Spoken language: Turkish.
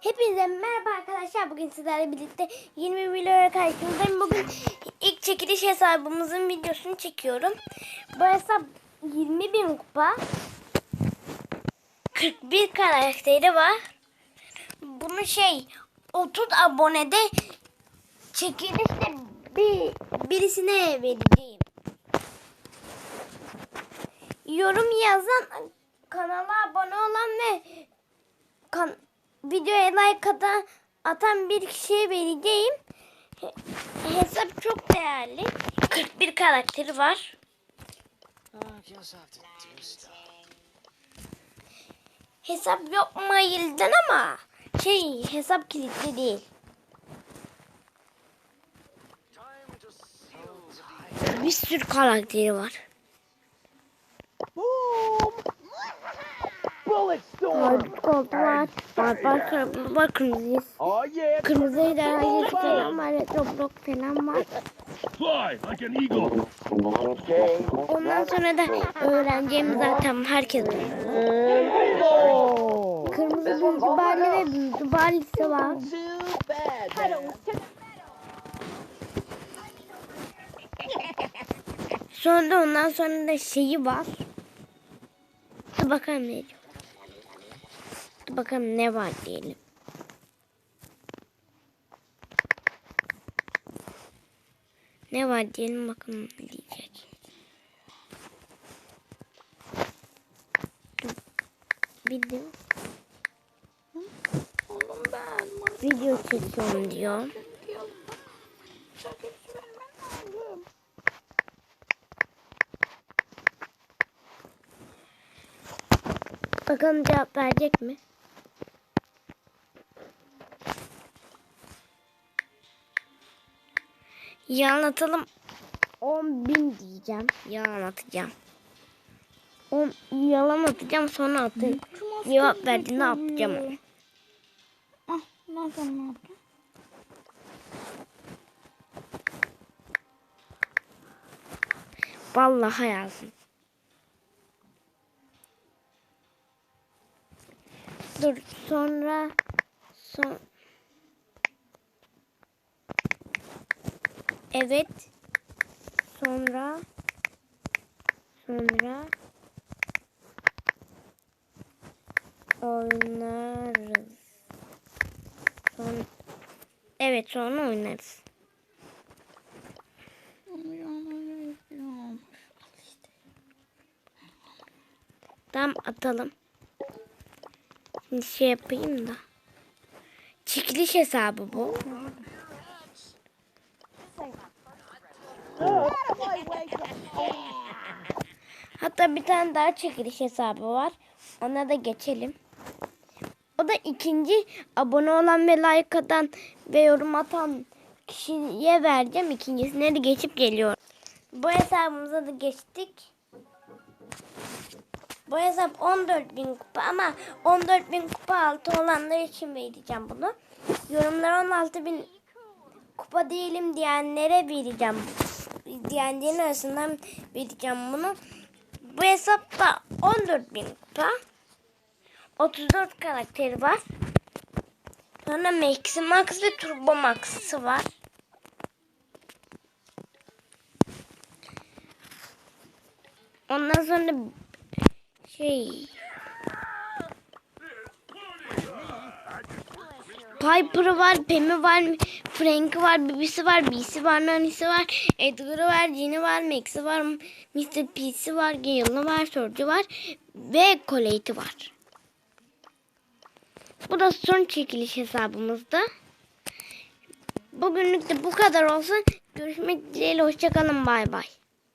Hepinize merhaba arkadaşlar. Bugün sizlerle birlikte yeni bir videoya karşınızdayım. Bugün ilk çekiliş hesabımızın videosunu çekiyorum. Bu hesap 20 bin kupa. 41 karakteri var. Bunu şey 30 abonede çekilişte bir, birisine vereceğim. Yorum yazan kanala abone olan ve kan videoya like atan, atan bir kişiye vereceğim. He- hesap çok değerli. 41 karakteri var. Hesap yok mailden ama şey hesap kilitli değil. Bir sürü karakteri var. Var, var, var, kırmızı kırmızı, Oh yeah! kırmızı da yeşil falan var, Roblox falan var. Fly like an eagle. Okay. Ondan sonra da öğreneceğim zaten herkes! Kırmızı büyücü bari ve büyücü barisi var. Sonra da ondan sonra da şeyi var. Bakalım ne diyor. Bakalım ne var diyelim. Ne var diyelim bakalım ne diyecek. Video. Video çekiyorum diyor. Bakalım cevap verecek mi? Yalan atalım. 10 bin diyeceğim. Yalan atacağım. 10 yalan atacağım sonra atayım. Cevap verdi ne yapacağım onu. Ah, nereden ne yaptın? Vallahi yazdım. Dur sonra son Evet. Sonra sonra oynarız. Son Evet sonra oynarız. Tamam atalım. Şimdi şey yapayım da. Çekiliş hesabı bu. Hatta bir tane daha çekiliş hesabı var. Ona da geçelim. O da ikinci abone olan ve like atan ve yorum atan kişiye vereceğim. İkincisine de geçip geliyor. Bu hesabımıza da geçtik. Bu hesap 14.000 kupa ama 14.000 kupa altı olanlar için vereceğim bunu. Yorumlara 16.000 kupa değilim diyenlere vereceğim. Diyenlerin arasından vereceğim bunu. Bu hesapta 14.000 kupa. 34 karakteri var. Sonra Maxi Max ve Turbo Max'ı var. Ondan sonra şey Piper'ı var, Pam'i var, Frank'i var, Bibisi var, B'si var, Nani'si var, Edgar'ı var, Jean'i var, Max'i var, Mr. P'si var, Gale'ı var, Sorcu var ve Colette'i var. Bu da son çekiliş hesabımızda. Bugünlük de bu kadar olsun. Görüşmek dileğiyle. Hoşçakalın. Bay bay.